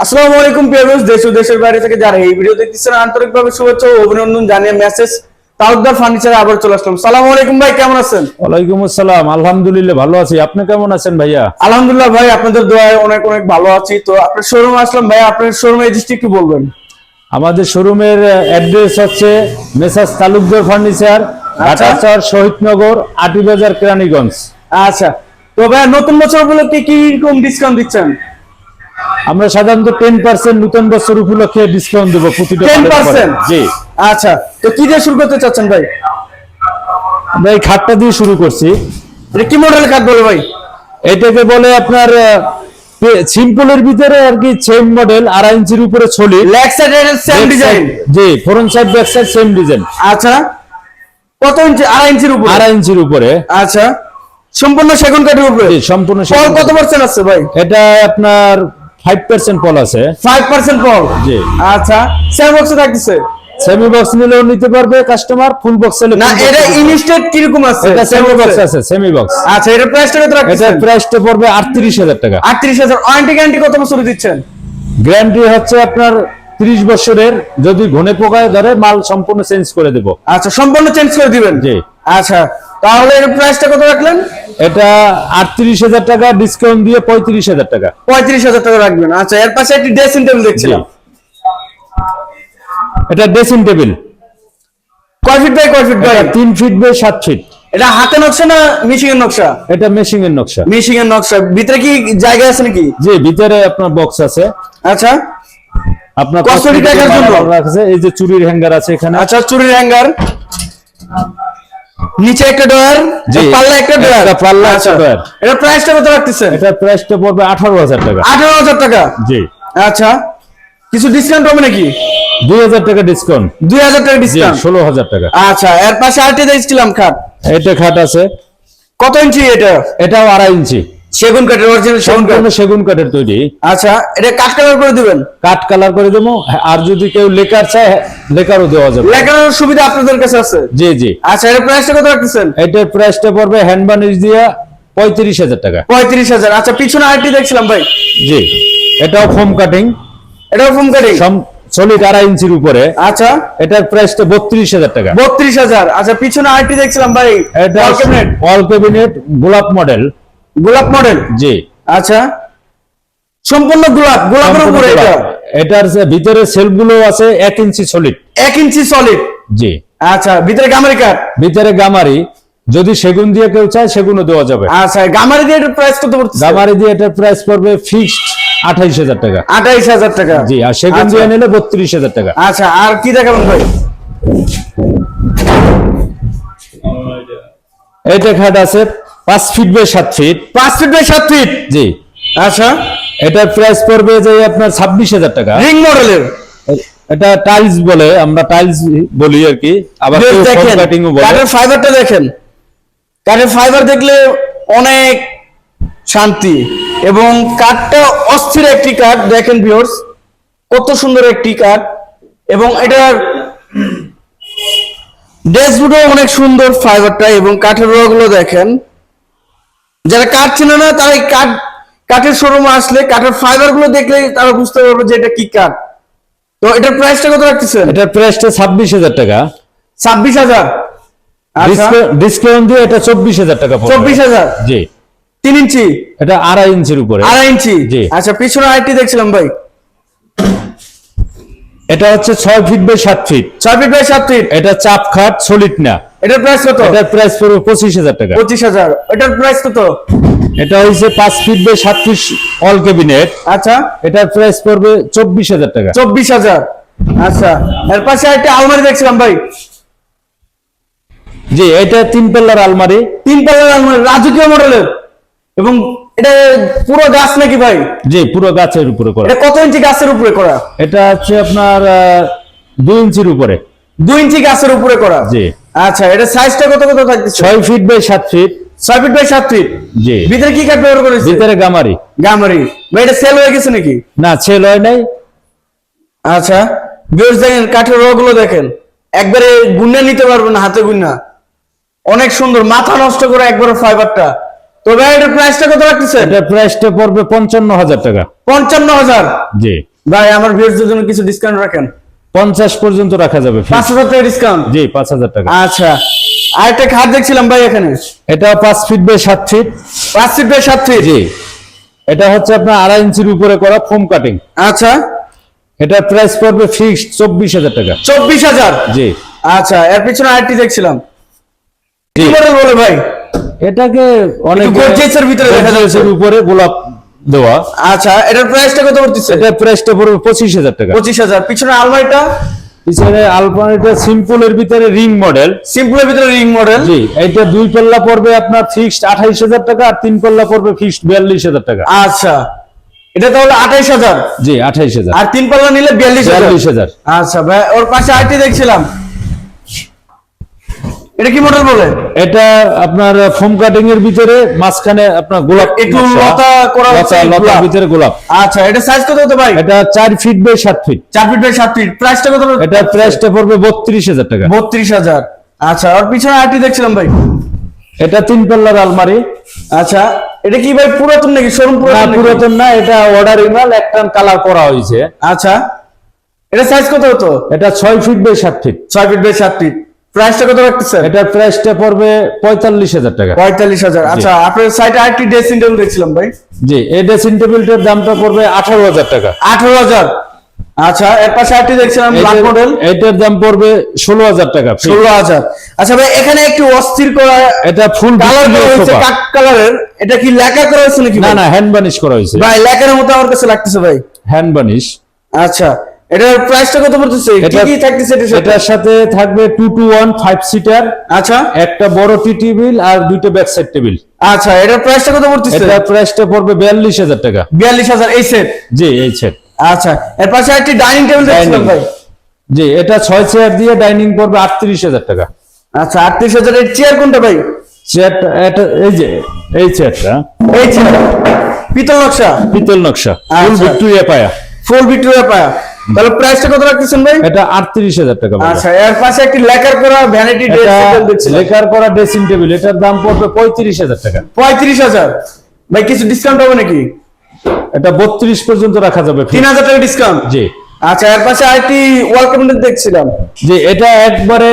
আসসালামু আলাইকুম পিয়ারস দেশ ও দেশের বাইরে থেকে যারা এই ভিডিও দেখতেছেন আন্তরিকভাবে শুভেচ্ছা ও অভিনন্দন জানিয়ে মেসেজ তালুকদার ফার্নিচারে আবার চলে আসলাম। সালাম আলাইকুম ভাই কেমন আছেন? ওয়ালাইকুম আসসালাম আলহামদুলিল্লাহ ভালো আছি। আপনি কেমন আছেন ভাইয়া? আলহামদুলিল্লাহ ভাই আপনাদের দোয়ায় অনেক অনেক ভালো আছি। তো আপনার শোরুমে আসলাম ভাই আপনার শোরুমে এডিসটি কি বলবেন। আমাদের শোরুমের অ্যাড্রেস হচ্ছে মেসাজ তালুকদার ফার্নিচার আচ্ছা। ঢাকাচর শহীদনগর আটিবাজার কেরানীগঞ্জ। আচ্ছা। তো ভাই নতুন বছর উপলক্ষে কি রকম ডিসকাউন্ট দিচ্ছেন? আমরা সাধারণত টেন পার্সেন্ট নতুন বছর উপলক্ষে ডিসকাউন্ট দেবো প্রতিটা টেন পার্সেন্ট জি। আচ্ছা তো কি দিয়ে শুরু করতে চাচ্ছেন ভাই? আমরা এই খাটটা দিয়ে শুরু করছি। এটা কি মডেল কাঠ বলে ভাই? এটাকে বলে আপনার সিম্পলের ভিতরে আর কি সেম মডেল আড়াই ইঞ্চির উপরে ছলি। লেগ সাইড সেম ডিজাইন জি front side back side same design আচ্ছা কত ইঞ্চি আড়াই ইঞ্চির উপর? আড়াই ইঞ্চির উপরে। আচ্ছা সম্পূর্ণ সেগুন কাঠের উপরে? সম্পূর্ণ কত পার্সেন্ট আছে ভাই? এটা আপনার ফাইভ পার্সেন্ট ফল আছে। ফাইভ পার্সেন্ট ফল জি। আচ্ছা সেম বক্সে থাকতেছে? সেমি বক্স নিলেও নিতে পারবে কাস্টমার ফুল বক্স নিলে না এটা ইনস্টেড কীরকম আছে? এটা সেমি বক্স আছে সেমি বক্স আচ্ছা এটা প্রাইসটা কত এটার রাখতেছেন প্রাইসটা পড়বে আটত্রিশ হাজার টাকা। আটত্রিশ হাজার। ওয়ারেন্টি গ্যারান্টি কত বছর দিচ্ছেন? গ্যারান্টি হচ্ছে আপনার ত্রিশ বছরের যদি ঘনে পোকায় ধরে মাল সম্পূর্ণ চেঞ্জ করে দেব। আচ্ছা সম্পূর্ণ চেঞ্জ করে দিবেন? জি। আচ্ছা তাহলে এর প্রাইসটা কত রাখলেন? এটা আটত্রিশ হাজার টাকা ডিসকাউন্ট দিয়ে পঁয়ত্রিশ হাজার টাকা। পঁয়ত্রিশ হাজার টাকা রাখবেন। আচ্ছা এর পাশে একটি ড্রেসিং টেবিল দেখছিলাম। এটা ড্রেসিং টেবিল কয় ফিট বাই কয় ফিট বাই? তিন ফিট বাই সাত ফিট এটা হাতে নকশা না মিশিং এর নকশা? এটা মেশিং এর নকশা। মিশিং এর নকশা। ভিতরে কি জায়গা আছে নাকি? জি ভিতরে আপনার বক্স আছে। আচ্ছা। আপনার কসমেটিক রাখার জন্য? আছে। এই যে চুরির হ্যাঙ্গার আছে এখানে। আচ্ছা চুরির হ্যাঙ্গার নিচে একটা ডয়ার। পাল্লা একটা ডয়ার একটা পাল্লা, একটা ডয়ার এটা প্রাইসটা কত রাখতেছেন? এটা প্রাইসটা পড়বে আঠারো হাজার টাকা। আঠারো হাজার টাকা? জি। আচ্ছা কিছু ডিসকাউন্ট হবে নাকি? দুই হাজার টাকা ডিসকাউন্ট দুই হাজার টাকা জি ডিসকাউন্ট ষোলো হাজার টাকা। আচ্ছা এর পাশে আরেকটা দেখছিলাম খাট। এটা খাট আছে। কত ইঞ্চি এটা? এটাও আড়াই ইঞ্চি। সেগুন কাঠের অরিজিনাল সেগুন কাঠ। সেগুন কাঠের তৈরি। আচ্ছা এটা কাঠ কালার করে দিবেন? কাঠ কালার করে দেবো। আর যদি কেউ লেকার চায় লেকারও দেওয়া যাবে। লেখানোর সুবিধা আপনাদের কাছে আছে? জি জি। আচ্ছা এর প্রাইসটা কত রাখতেছেন? এটার প্রাইসটা পড়বে হ্যান্ড বানিশ দিয়ে পঁয়ত্রিশ হাজার টাকা। পঁয়ত্রিশ হাজার। আচ্ছা পিছনে আরেকটি দেখছিলাম ভাই। জি। এটাও ফোম কাটিং এটাও ফোন কাটিং সলিড আড়াই ইঞ্চির উপরে। আচ্ছা। এটার প্রাইসটা বত্রিশ হাজার টাকা। বত্রিশ হাজার। আচ্ছা পিছনে আরেকটি দেখছিলাম ভাই। এটা Wall cabinet, অল ক্যাবিনেট গোলাপ মডেল গোলাপ মডেল? জি। আচ্ছা। সম্পূর্ণ গোলাপ গোলাপের উপরে এটা? এটার যে ভিতরে সেলফগুলো আছে এক ইঞ্চি সলিড এক ইঞ্চি সলিড জি। আচ্ছা ভিতরে গামারি কাঠ ভিতরে গামারি। যদি সেগুন দিয়ে কেউ চায় সেগুনও দেওয়া যাবে। আচ্ছা গামারি দিয়ে এটার প্রাইস কত পড়তেছে? গামারি দিয়ে এটার প্রাইস পড়বে ফিক্সড আঠাইশ হাজার টাকা। আঠাইশ হাজার টাকা। জি আর সেগুন আচ্ছা। দিয়ে নিলে বত্রিশ হাজার টাকা। আচ্ছা আর কি দেখাবেন ভাই? এটা খাট আছে পাঁচ ফিট বাই সাত ফিট পাঁচ ফিট বাই সাত ফিট জি। আচ্ছা। এটার প্রাইস পড়বে যে আপনার ছাব্বিশ হাজার টাকা। রিং মডেলের এটা টাইলস বলে আমরা টাইলস বলি আর কি। আবার ও বলে। কাঠের ফাইবারটা দেখেন। কাঠের ফাইবার দেখলে অনেক শান্তি। এবং কাঠটা অস্থির একটি কাঠ দেখেন ভিউয়ার্স কত সুন্দর একটি কাঠ এবং এটার ড্যাশবোর্ডও অনেক সুন্দর ফাইবারটা এবং কাঠের রগুলো দেখেন। যারা কাঠ চেনে না তারা এই কাঠ কাঠের শোরুমে আসলে কাঠের ফাইবারগুলো দেখলে তারা বুঝতে পারবে যে এটা কি কাঠ। তো এটার প্রাইসটা কত রাখতেছেন? এটার প্রাইসটা ছাব্বিশ হাজার টাকা। ছাব্বিশ হাজার। ডিসপ্লে ডিসকাউন্ট দিয়ে এটা চব্বিশ হাজার টাকা চব্বিশ হাজার? জি। তিন ইঞ্চি? এটা আড়াই ইঞ্চির উপরে। আড়াই ইঞ্চি? জি। আচ্ছা পিছনে আরেকটি দেখছিলাম ভাই। এটা হচ্ছে ছয় ফিট বাই সাত ফিট ছয় ফিট বাই সাত ফিট এটা চাপ খাট সলিড না। এটার প্রাইস কত? এটার প্রাইস পড়বে পঁচিশ হাজার টাকা। পঁচিশ হাজার। এটার প্রাইস কত? এটা হচ্ছে পাঁচ ফিট বাই সাত ফিট অল ক্যাবিনেট আচ্ছা। এটার প্রাইস পড়বে চব্বিশ হাজার টাকা। চব্বিশ হাজার। আচ্ছা। এর পাশে একটা আলমারি দেখছিলাম ভাই। জি এটা তিন পাল্লার আলমারি। তিন পাল্লার আলমারি রাজকীয় মডেলের। এবং এটা পুরো গাছ নাকি ভাই? জি পুরো গাছের উপরে করা। এটা কত ইঞ্চি গাছের উপরে করা? এটা হচ্ছে আপনার দুই ইঞ্চির উপরে। দুই ইঞ্চি গাছের উপরে করা? জি। আচ্ছা এটা সাইজটা কত কত থাকতেছে? ছয় ফিট বাই সাত ফিট ছয় ফিট বাই সাত ফিট জি। ভিতরে কি কাঠ ব্যবহার করেছে ভিতরে গামারি। গামারি। ভাই এটা সেল হয়ে গেছে নাকি? না ছেল হয় নাই। আচ্ছা। বেশ দেখেন কাঠের রগুলো দেখেন। একবারে গুন্না নিতে পারবেন না হাতে গুন্না অনেক সুন্দর মাথা নষ্ট করে একবারে ফাইবারটা তো ভাই এটার প্রাইসটা কত রাখতেছে এটার প্রাইসটা পড়বে পঞ্চান্ন হাজার টাকা। পঞ্চান্ন হাজার জি। ভাই আমার ভিউয়ারদের জন্য কিছু ডিসকাউন্ট রাখেন। পঞ্চাশ পর্যন্ত রাখা যাবে পাঁচ হাজার টাকা ডিসকাউন্ট জি পাঁচ হাজার টাকা। আচ্ছা। আরেকটা খাট দেখছিলাম ভাই এখানে। এটা পাঁচ ফিট বাই সাত ফিট পাঁচ ফিট বাই সাত ফিট জি। এটা হচ্ছে আপনার আড়াই ইঞ্চির উপরে করা ফোম কাটিং আচ্ছা। এটা প্রাইস পড়বে ফিক্সড চব্বিশ হাজার টাকা। চব্বিশ হাজার? জি। আচ্ছা এর পিছনে আরেকটি দেখছিলাম। কি। মডেল বলে ভাই? এটাকে অনেক একটু ভিতরে দেখা যাচ্ছে। উপরে গোলাপ দেওয়া। আচ্ছা এটার প্রাইসটা কত পড়তেছে? এটা প্রাইসটা পড়বে পঁচিশ হাজার টাকা। পঁচিশ হাজার। পিছনে আলমারিটা? পিছনে আলপানিটা সিম্পলের ভিতরে রিং মডেল। সিম্পলের ভিতরে রিং মডেল? জি এইটা দুই পাল্লা পড়বে আপনার ফিক্সড আঠাইশ হাজার টাকা আর তিন পাল্লা পড়বে ফিক্সড বিয়াল্লিশ হাজার টাকা। আচ্ছা এটা তাহলে আঠাইশ হাজার? জি আঠাইশ হাজার। আর তিন পাল্লা নিলে বিয়াল্লিশ হাজার? বিয়াল্লিশ হাজার। আচ্ছা ভাই ওর পাশে আরেকটি দেখছিলাম। এটা কি মডেল বলে? এটা আপনার ফোম কাটিং এর ভিতরে মাঝখানে আপনার গোলাপ একটু লতা করা লতা- লতার ভিতরে গোলাপ। আচ্ছা এটা সাইজ কত হতে ভাই এটা চার ফিট বাই সাত ফিট চার ফিট বাই সাত ফিট প্রাইসটা কত এটা প্রাইসটা পড়বে বত্রিশ হাজার টাকা। বত্রিশ হাজার। আচ্ছা ওর পিছনে আরেকটি দেখছিলাম ভাই। এটা তিন পাল্লার আলমারি। আচ্ছা এটা কি ভাই পুরাতন নাকি? শোরুম পুরাতন? পুরাতন না এটা অর্ডার মাল একটা কালার করা হয়েছে। আচ্ছা এটা সাইজ কত হতো? এটা ছয় ফিট বাই সাত ফিট ছয় ফিট বাই সাত ফিট প্রাইসটা কত রাখতেছেন? এটার প্রাইসটা পড়বে পঁয়তাল্লিশ হাজার টাকা। পঁয়তাল্লিশ হাজার। আচ্ছা আপনার সাইটে আরেকটি ড্রেসিং টেবিল দেখছিলাম ভাই। জি এই ড্রেসিং টেবিলটার দামটা পড়বে আঠারো হাজার টাকা। আঠারো হাজার। আচ্ছা এর পাশে আরেকটি দেখছিলাম ব্ল্যাক মডেল এটার দাম পড়বে ষোলো হাজার টাকা ষোলো হাজার। আচ্ছা ভাই এখানে একটু অস্থির করা এটা ফুল কালার হয়েছে কাক কালারের এটা কি লেখা করা হয়েছে নাকি না না হ্যান্ড বানিশ করা হয়েছে। ভাই লেখার মতো আমার কাছে লাগতেছে ভাই। হ্যান্ড বানিশ আচ্ছা এটার প্রাইসটা কত পড়তেছে? কি কি থাকতেছে এটার সাথে? থাকবে two two one five seater আচ্ছা। একটা বড় টি টেবিল আর দুইটা ব্যাক সাইড টেবিল। আচ্ছা এটার প্রাইসটা কত পড়তেছে? এটার প্রাইসটা পড়বে বিয়াল্লিশ হাজার টাকা। বিয়াল্লিশ হাজার এই সেট জি এই সেট আচ্ছা এর পাশে একটি ডাইনিং টেবিল দেখছিলাম ভাই। জি এটা ছয় চেয়ার দিয়ে ডাইনিং পড়বে আটত্রিশ হাজার টাকা। আচ্ছা আটত্রিশ হাজারের চেয়ার কোনটা ভাই? চেয়ারটা এটা এই যে এই চেয়ারটা এই চেয়ার পিতল নকশা। পিতল নকশা ফুল আচ্ছা। ভিক্টোরিয়া পায়া। ফুল ভিক্টোরিয়া পায়া। তাহলে প্রাইসটা কত রাখতেছেন ভাই? এটা আটত্রিশ হাজার টাকা আচ্ছা এর পাশে একটি লেকার করা ভ্যানিটি ড্রেসিং টেবিল দেখছিলাম লেকার করা ড্রেসিং টেবিল এটার দাম পড়বে পঁয়ত্রিশ হাজার টাকা। পঁয়ত্রিশ হাজার? ভাই কিছু ডিসকাউন্ট হবে নাকি? এটা বত্রিশ পর্যন্ত রাখা যাবে তিন হাজার টাকা ডিসকাউন্ট জি। আচ্ছা এর পাশে আরেকটি ওয়াল ক্যাবিনেট দেখছিলাম। যে এটা একবারে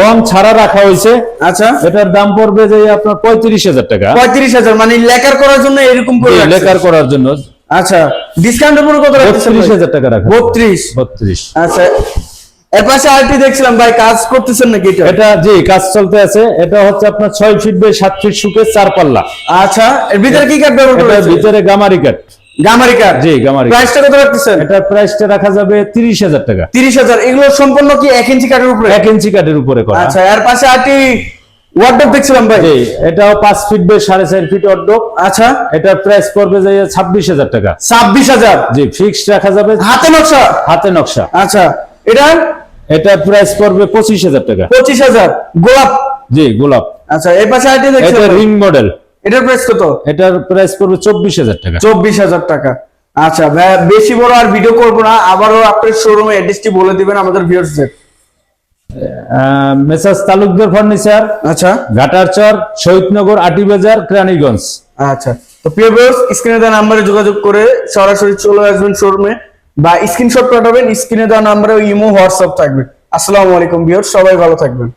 রং ছাড়া রাখা হয়েছে। আচ্ছা। এটার দাম পড়বে যে আপনার পঁয়ত্রিশ হাজার টাকা। পঁয়ত্রিশ হাজার মানে লেকার করার জন্য এরকম করে। লেকার করার জন্য। আচ্ছা ডিসকাউন্টের উপর কত বত্রিশ হাজার টাকা রাখা। বত্রিশ? বত্রিশ। আচ্ছা এর পাশে আরেকটি দেখছিলাম ভাই কাজ করতেছেন নাকি এটা? এটা জি কাজ চলতে আছে। এটা হচ্ছে আপনার ছয় ফিট বাই সাত ফিট সুখে চার পাল্লা আচ্ছা এর ভিতরে কি কাঠ ব্যবহার এটার করেছে ভিতরে গামারি কাঠ গামারি কাঠ জি, গামারি। প্রাইসটা কত রাখতেছেন? এটার প্রাইসটা রাখা যাবে তিরিশ হাজার টাকা। তিরিশ হাজার এগুলো সম্পূর্ণ কি এক ইঞ্চি কাঠের উপরে? এক ইঞ্চি কাঠের উপরে করা। আচ্ছা এর পাশে আরেকটি ওয়ার্ডরোব দেখছিলাম ভাই। জি এটাও পাঁচ ফিট বাই সাড়ে চার ফিট অর্ডক আচ্ছা। এটার প্রাইস পড়বে যে ছাব্বিশ হাজার টাকা। ছাব্বিশ হাজার? জি ফিক্সড রাখা যাবে। হাতে নকশা? হাতে নকশা। আচ্ছা এটা? এটার প্রাইস পড়বে পঁচিশ হাজার টাকা। পঁচিশ হাজার। গোলাপ? জি গোলাপ। আচ্ছা এই পাশে এটা রিং মডেল এটার প্রাইস কত? এটার প্রাইস পড়বে চব্বিশ হাজার টাকা। চব্বিশ হাজার টাকা। আচ্ছা বেশি বড় আর ভিডিও করব না। আবারও আপনার শোরুমে অ্যাড্রেসটি বলে দিবেন আমাদের ভিউয়ার্সদের মেসাজ তালুকদার ফার্নিচার আচ্ছা। ঘাটারচর শহীদনগর আটিবাজার কেরানীগঞ্জ। আচ্ছা। তো প্রিয় ভিউয়ার্স স্ক্রিনে দেওয়া নাম্বারে যোগাযোগ করে সরাসরি চলে আসবেন শোরুমে বা স্ক্রিনশট পাঠাবেন স্ক্রিনে দেওয়া নাম্বারে ইমো হোয়াটসঅ্যাপ থাকবে। আসসালামু আলাইকুম ভিউয়ার্স সবাই ভালো থাকবেন।